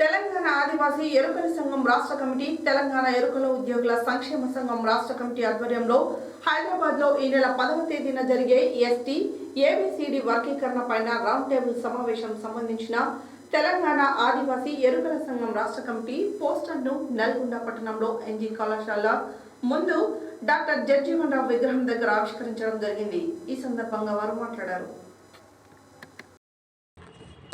తెలంగాణ ఆదివాసీ ఎరుకల సంఘం రాష్ట్ర కమిటీ తెలంగాణ ఎరుకల ఉద్యోగుల సంక్షేమ సంఘం రాష్ట్ర కమిటీ ఆధ్వర్యంలో హైదరాబాద్లో ఈ నెల పదవ తేదీన జరిగే ఎస్టీ ఏబిసిడి వర్గీకరణ పైన రౌండ్ టేబుల్ సమావేశం సంబంధించిన తెలంగాణ ఆదివాసీ ఎరుకల సంఘం రాష్ట్ర కమిటీ పోస్టర్ను నల్గొండ పట్టణంలో ఎన్జీ కళాశాల ముందు డాక్టర్ జడ్జీవన్ రావు విగ్రహం దగ్గర ఆవిష్కరించడం జరిగింది. ఈ సందర్భంగా వారు మాట్లాడారు.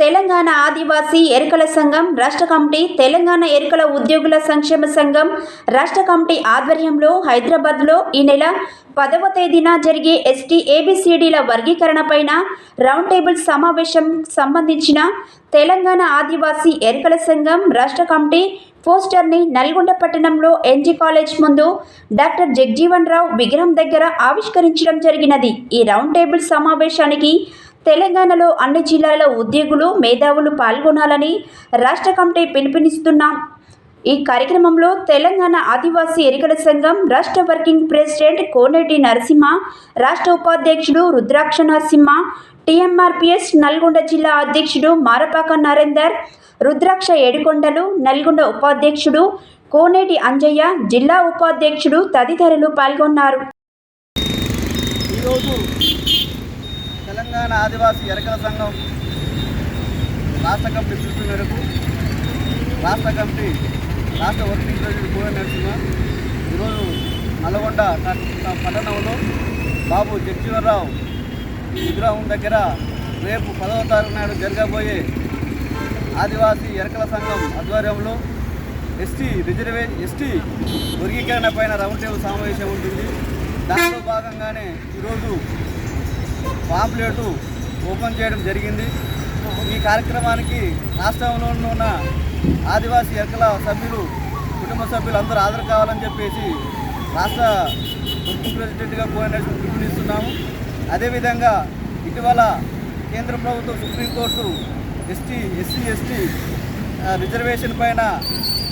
తెలంగాణ ఆదివాసీ ఎరుకల సంఘం రాష్ట్ర కమిటీ తెలంగాణ ఎరుకల ఉద్యోగుల సంక్షేమ సంఘం రాష్ట్ర కమిటీ ఆధ్వర్యంలో హైదరాబాద్లో ఈ నెల పదవ తేదీన జరిగే ఎస్టీ ఏబిసిడీల వర్గీకరణపైన రౌండ్ టేబుల్ సమావేశం సంబంధించిన తెలంగాణ ఆదివాసీ ఎరుకల సంఘం రాష్ట్ర కమిటీ పోస్టర్ని నల్గొండ పట్టణంలో ఎన్జీ కాలేజ్ ముందు డాక్టర్ జగ్జీవన్ రావు విగ్రహం దగ్గర ఆవిష్కరించడం జరిగినది. ఈ రౌండ్ టేబుల్ సమావేశానికి తెలంగాణలో అన్ని జిల్లాల ఉద్యోగులు మేధావులు పాల్గొనాలని రాష్ట్ర కమిటీ పిలుపునిస్తున్నాం ఈ కార్యక్రమంలో తెలంగాణ ఆదివాసీ ఎరికల సంఘం రాష్ట్ర వర్కింగ్ ప్రెసిడెంట్ కోనేటి నరసింహ రాష్ట్ర ఉపాధ్యక్షుడు రుద్రాక్ష నరసింహ టీఎంఆర్పిఎస్ నల్గొండ జిల్లా అధ్యక్షుడు మారపాక నరేందర్ రుద్రాక్ష ఏడుకొండలు నల్గొండ ఉపాధ్యక్షుడు కోనేటి అంజయ్య జిల్లా ఉపాధ్యక్షుడు తదితరులు పాల్గొన్నారు. ఈరోజు తెలంగాణ ఆదివాసీ ఎరకల సంఘం రాష్ట్ర కమిటీ పిలుపు మేరకు రాష్ట్ర కమిటీ రాష్ట్ర వర్కింగ్ ప్రెసిడెంట్ కోయ నరసింహ ఈరోజు నల్గొండ పట్టణంలో బాబు జగ్జీవనరావు విగ్రహం దగ్గర రేపు పదవ తారీఖు నాడు జరగబోయే ఆదివాసీ ఎరకల సంఘం ఆధ్వర్యంలో ఎస్టీ రిజర్వే ఎస్టీ వర్గీకరణ పైన రౌండ్ టేబుల్ సమావేశం ఉంటుంది. దానిలో భాగంగానే ఈరోజు పాంప్లెట్ ఓపెన్ చేయడం జరిగింది. ఈ కార్యక్రమానికి రాష్ట్రంలో ఉన్న ఆదివాసీ ఎక్కల సభ్యులు కుటుంబ సభ్యులు అందరూ హాజరు కావాలని చెప్పేసి రాష్ట్ర ముఖ్య ప్రెసిడెంట్గా కోఆర్డినేషన్ పిలుపునిస్తున్నాము. అదేవిధంగా ఇటీవల కేంద్ర ప్రభుత్వం supreme court ST SC ST reservation పైన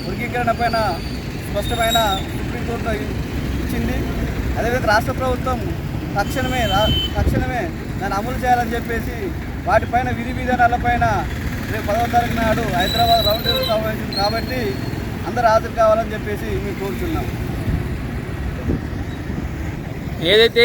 వర్గీకరణ పైన స్పష్టమైన సుప్రీంకోర్టు ఇచ్చింది. అదేవిధంగా రాష్ట్ర ప్రభుత్వం తక్షణమే తక్షణమే దాన్ని అమలు చేయాలని చెప్పేసి వాటిపైన విధి విధానాలపైన రేపు పదవ తారీఖు నాడు హైదరాబాద్ రౌండ్ టేబుల్ సమావేశం కాబట్టి అందరూ హాజరు కావాలని చెప్పేసి మేము కోరుతున్నాం ఏదైతే